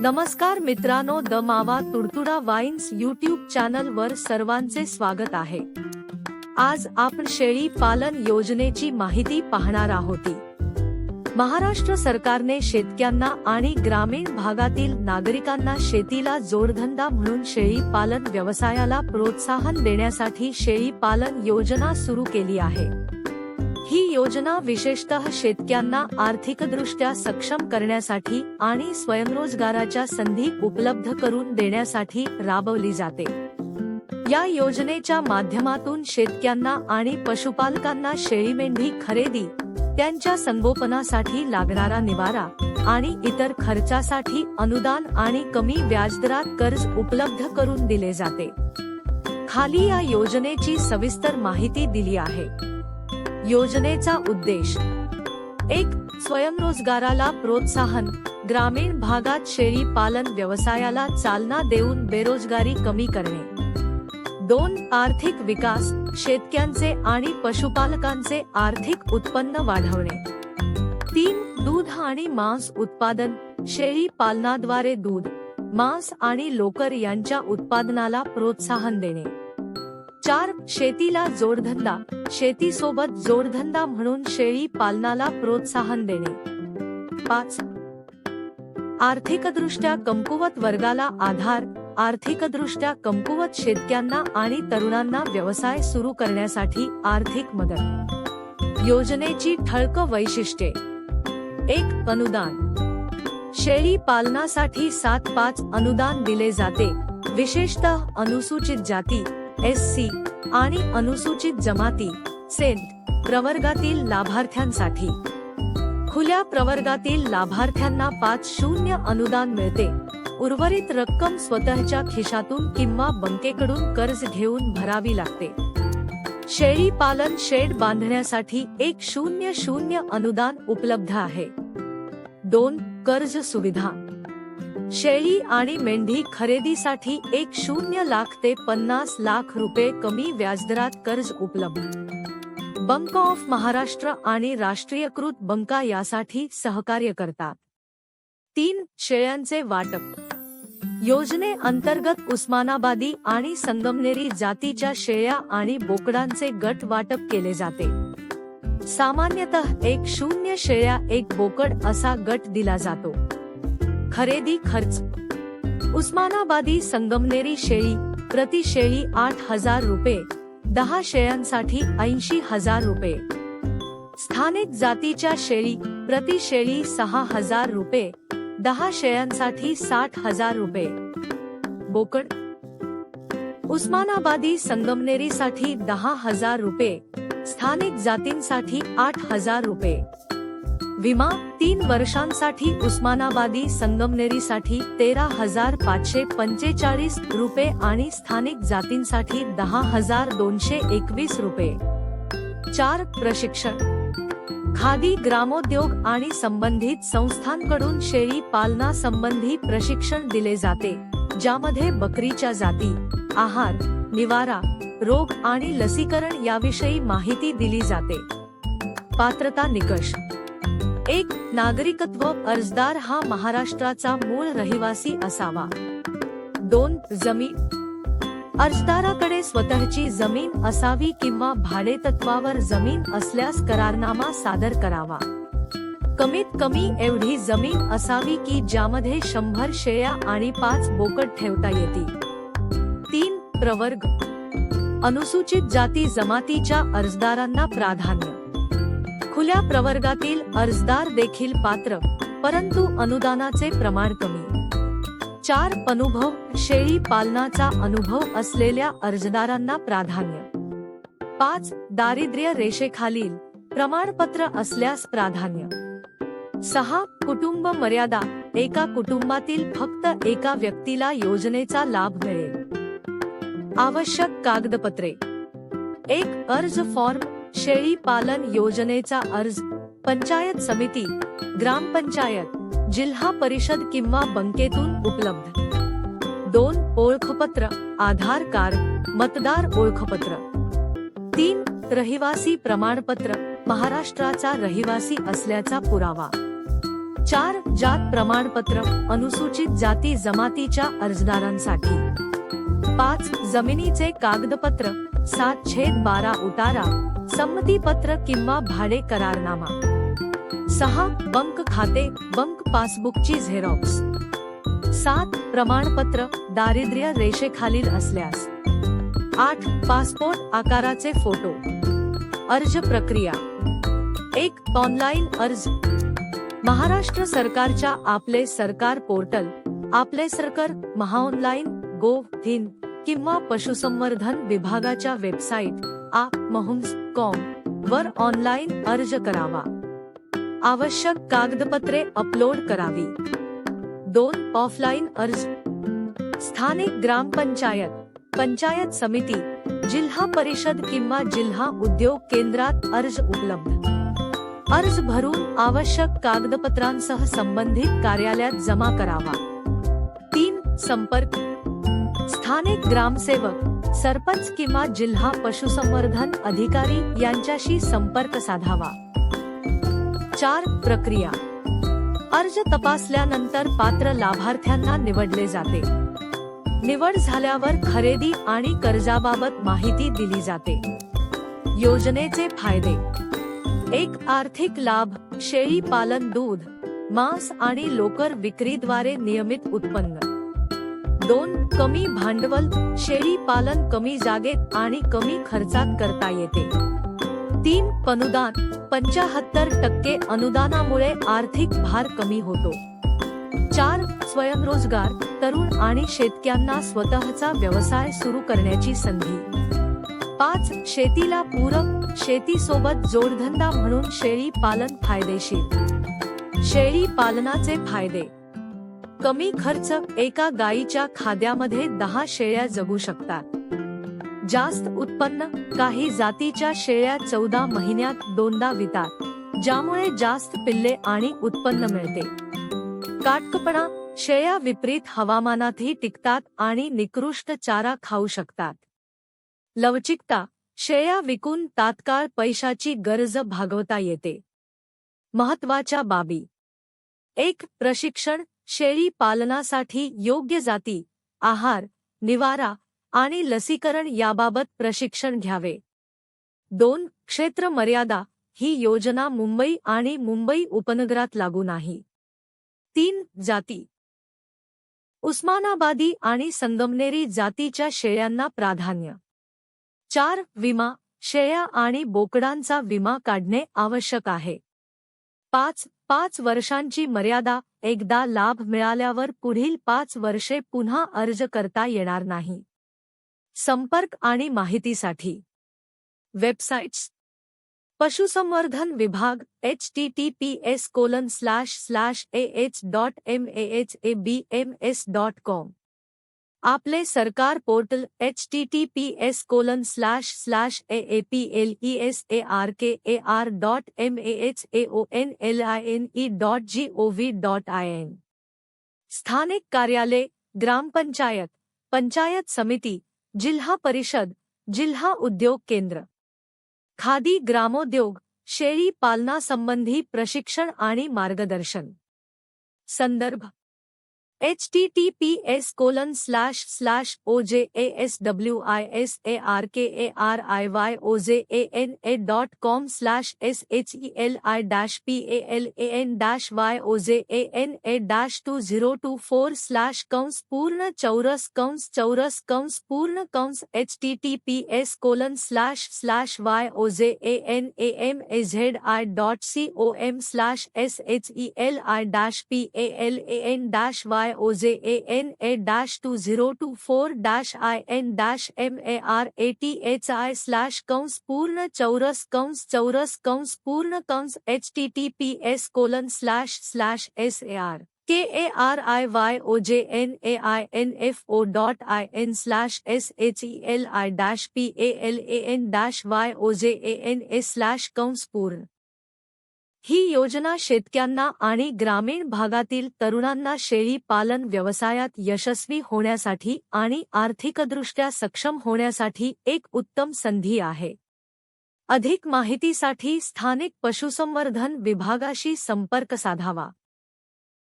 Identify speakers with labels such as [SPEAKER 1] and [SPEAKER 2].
[SPEAKER 1] नमस्कार मित्रांनो द मावा तुडतुडा वाईन्स युट्यूब चॅनल वर सर्वांचे स्वागत आहे. आज आपण शेळी पालन योजनेची माहिती पाहणार आहोत. महाराष्ट्र सरकारने शेतकऱ्यांना आणि ग्रामीण भागातील नागरिकांना शेतीला जोडधंदा म्हणून शेळी पालन व्यवसायाला प्रोत्साहन देण्यासाठी शेळी पालन योजना सुरू केली आहे. ही योजना विशेषतः शेतकऱ्यांना आर्थिकदृष्ट्या सक्षम करण्यासाठी आणि स्वयंरोजगाराच्या संधी उपलब्ध करून देण्यासाठी राबवली जाते. या योजनेच्या माध्यमातून शेतकऱ्यांना आणि पशुपालकांना शेळी मेंढी खरेदी त्यांच्या संगोपनासाठी लागणारा निवारा आणि इतर खर्चासाठी अनुदान आणि कमी व्याजदरात कर्ज उपलब्ध करून दिले जाते. खाली या योजनेची सविस्तर माहिती दिली आहे. योजनेचा उद्देश. एक स्वयंरोजगाराला प्रोत्साहन. ग्रामीण भागात शेळी पालन व्यवसायाला चालना देऊन बेरोजगारी कमी करणे. दोन आर्थिक विकास. शेतकऱ्यांचे आणि पशुपालकांचे आर्थिक उत्पन्न वाढवणे. तीन दूध आणि मांस उत्पादन. शेळी पालनाद्वारे दूध मांस आणि लोकर यांच्या उत्पादनाला प्रोत्साहन देणे. चार शेतीला जोडधंदा. शेतीसोबत जोडधंदा म्हणून शेळी पालनाला प्रोत्साहन देणे. पाच. आर्थिकदृष्ट्या कमकुवत वर्गाला आधार आर्थिकदृष्ट्या कमकुवत शेतकऱ्यांना आणि तरुणांना व्यवसाय सुरू करण्यासाठी आर्थिक मदत. योजनेची ठळक वैशिष्ट्ये. एक अनुदान. शेळी पालनासाठी सात पाच अनुदान दिले जाते. विशेषतः अनुसूचित जाती एस सी आणि अनुसूचित जमाती सेंट प्रवर्गातील लाभार्थ्यांसाठी. खुल्या प्रवर्गातील लाभार्थ्यांना पाच शून्य अनुदान मिळते. उर्वरित रक्कम स्वतःच्या खिशातून किंवा बँकेकडून कर्ज घेऊन भरावी लागते. शेळी पालन शेड बांधण्यासाठी एक शून्य शून्य अनुदान उपलब्ध आहे. दोन कर्ज सुविधा. शेळी आणि मेंढी खरेदीसाठी एक शून्य लाख ते पन्नास लाख रुपये कमी व्याजदरात कर्ज उपलब्ध. बंक ऑफ महाराष्ट्र आणि राष्ट्रीयकृत बंका यासाठी सहकार्य करतात. तीन शेळ्यांचे वाटप. योजने अंतर्गत उस्मानाबादी आणि संगमनेरी जातीच्या शेळ्या आणि बोकडांचे गट वाटप केले जाते. सामान्यतः एक शून्य शेळ्या एक बोकड असा गट दिला जातो. खरेदी खर्च. उस्मानाबादी संगमनेरी शेळी प्रति शेळी आठ हजार रुपये. दहा शेळ्यांसाठी ऐंशी हजार रुपये. स्थानिक जातीच्या शेळी प्रति शेळी सहा हजार रुपये. दहा शेळ्यांसाठी साठ हजार रुपये. बोकड. उस्मानाबादी संगमनेरीसाठी दहा हजार रुपये. स्थानिक जातींसाठी आठ हजार रुपये. विमा तीन वर्षांसाठी उस्मानाबादी संगमनेरीसाठी तेरा हजार पाचशे पंचेचाळीस रुपये आणि स्थानिक जातींसाठी दहा हजार दोनशे एकवीस रुपये. चार प्रशिक्षण. खादी ग्रामोद्योग आणि संबंधित संस्थांकडून शेळी पालना संबंधी प्रशिक्षण दिले जाते ज्यामध्ये बकरीच्या जाती आहार निवारा रोग आणि लसीकरण याविषयी माहिती दिली जाते. पात्रता निकष. एक नागरिकत्व अर्जदार हा महाराष्ट्राचा मूळ रहिवासी असावा. दोन जमीन. अर्जदाराकडे स्वतःची जमीन असावी किंवा भाडेतत्वावर जमीन असल्यास करारनामा सादर करावा. कमीत कमी एवढी जमीन असावी की ज्यामध्ये शंभर शेळ्या आणि पाच बोकड ठेवता येतील. तीन प्रवर्ग. अनुसूचित जाती जमातीच्या अर्जदारांना प्राधान्य. खुल्या प्रवर्गातील अर्जदार देखील पात्र परंतु अनुदानाचे प्रमाण कमी. चार अनुभव शेळी पालनाचा अनुभव असलेल्या अर्जदारांना प्राधान्य. पाच दारिद्र्य रेषेखालील प्रमाणपत्र असल्यास प्राधान्य. सहा कुटुंब मर्यादा एका कुटुंबातील फक्त एका व्यक्तीला योजनेचा लाभ मिळेल. आवश्यक कागदपत्रे. एक अर्ज फॉर्म शेळी पालन योजनेचा अर्ज पंचायत समिती ग्रामपंचायत जिल्हा परिषद किंवा बँकेतून उपलब्ध. दोन ओळखपत्र आधार कार्ड मतदार ओळखपत्र. तीन रहिवासी प्रमाणपत्र महाराष्ट्राचा रहिवासी असल्याचा पुरावा. चार जात प्रमाणपत्र अनुसूचित जाती जमातीच्या अर्जदारांसाठी. पाच जमिनीचे कागदपत्र सात छेद बारा उतारा. संमतीपत्र किंवा भाडे करारनामा. सहा बंक खाते बंक पासबुकची झेरॉक्स. सात प्रमाणपत्र दारिद्र्य रेषेखालील असल्यास. आठ पासपोर्ट आकाराचे फोटो. अर्ज प्रक्रिया. एक ऑनलाईन अर्ज. महाराष्ट्र सरकारच्या आपले सरकार पोर्टल आपले सरकार महाऑनलाईन गोव थिन किंवा पशुसंवर्धन विभागाच्या वेबसाईट आ महुम्स कॉम वर ऑनलाईन अर्ज करावा. आवश्यक कागदपत्रे अपलोड करावी. दोन ऑफलाईन अर्ज. स्थानिक ग्रामपंचायत पंचायत समिती जिल्हा परिषद किंवा जिल्हा उद्योग केंद्रात अर्ज उपलब्ध. अर्ज भरून आवश्यक कागदपत्रांसह संबंधित कार्यालयात जमा करावा. तीन संपर्क स्थानिक ग्रामसेवक सरपंच किंवा जिल्हा पशुसंवर्धन अधिकारी यांच्याशी संपर्क साधावा. चार प्रक्रिया. अर्ज तपासल्यानंतर पात्र लाभार्थ्यांना निवडले जाते. निवड झाल्यावर खरेदी आणि कर्जाबाबत माहिती दिली जाते. योजनेचे फायदे. एक आर्थिक लाभ शेळी पालन दूध मांस आणि लोकर विक्रीद्वारे नियमित उत्पन्न. दोन कमी भांडवल शेळी पालन कमी जागेत आणि कमी खर्चात करता येते. तीन अनुदान पंचाहत्तर टक्के अनुदानामुळे आर्थिक भार कमी होतो. चार स्वयंरोजगार तरुण आणि शेतकऱ्यांना स्वतःचा व्यवसाय सुरू करण्याची संधी. पाच शेतीला पूरक शेतीसोबत जोडधंदा म्हणून शेळी पालन फायदेशीर. शेळी पालनाचे फायदे कमी खर्च एका गायीच्या खाद्यामध्ये दहा शेळ्या जगू शकतात. जास्त उत्पन्न काही जातीच्या शेळ्या चौदा महिन्यात दोनदा वितात ज्यामुळे जास्त पिल्ले आणि उत्पन्न मिळते. काटकपणा शेळ्या विपरीत हवामानातही टिकतात आणि निकृष्ट चारा खाऊ शकतात. लवचिकता शेळ्या विकून तात्काळ पैशाची गरज भागवता येते. महत्त्वाच्या बाबी. एक प्रशिक्षण शेळी पालनासाठी योग्य जाती आहार निवारा आणि लसीकरण याबाबत प्रशिक्षण घ्यावे. दोन क्षेत्र मर्यादा ही योजना मुंबई आणि मुंबई उपनगरात लागू नाही. तीन जाती. उस्मानाबादी आणि संगमनेरी जातीच्या शेळ्यांना प्राधान्य. चार विमा शेळ्या आणि बोकडांचा विमा काढणे आवश्यक आहे. पाच पाच वर्षांची मर्यादा एकदा लाभ मिळाल्यावर पुढील पाच वर्षे पुन्हा अर्ज करता येणार नाही. संपर्क आणि माहितीसाठी. वेबसाईट्स पशुसंवर्धन विभाग H T T P S colon slash slash A H dot M A H A B M S dot com Aaple Sarkar portal H T T P S colon slash slash A A P L E S A R K A R dot M A H A O N L I N E dot G O V dot I N स्थानिक कार्यालय ग्रामपंचायत पंचायत समिती जिल्हा परिषद जिल्हा उद्योग केंद्र. खादी ग्रामोद्योग शेळी पालनासंबंधी प्रशिक्षण आणि मार्गदर्शन. संदर्भ H T T P S colon slash slash O J A S W I S A R K A R I Y O J A N A dot com slash S H E L I dash P A L A N dash Y O J A N A dash two zero two four slash कंस पूर्ण चौरस कंस चौरस कंस पूर्ण कंस H T T P S colon slash slash Y O J A N A M A Z I dot C O M slash S H E L I dash P A L A N dash Y O J A N A dash two zero two four dash I N dash M A R A T H I slash कंस पूर्ण चौरस कंस चौरस कंस पूर्ण कंस H T T P S colon slash slash S A R K A R I Y O J N A I N F O dot I N slash S H E L I dash P A L A N dash Y O J A N A slash कंस पूर्ण ही योजना शेक आणि ग्रामीण भागातील तरुणांना शेळी पालन व्यवसायात यशस्वी होण्यासाठी आणि आर्थिकदृष्ट्या सक्षम होण्यासाठी एक उत्तम संधी आहे. अधिक माहितीसाठी स्थानिक पशुसंवर्धन विभागाशी संपर्क साधावा.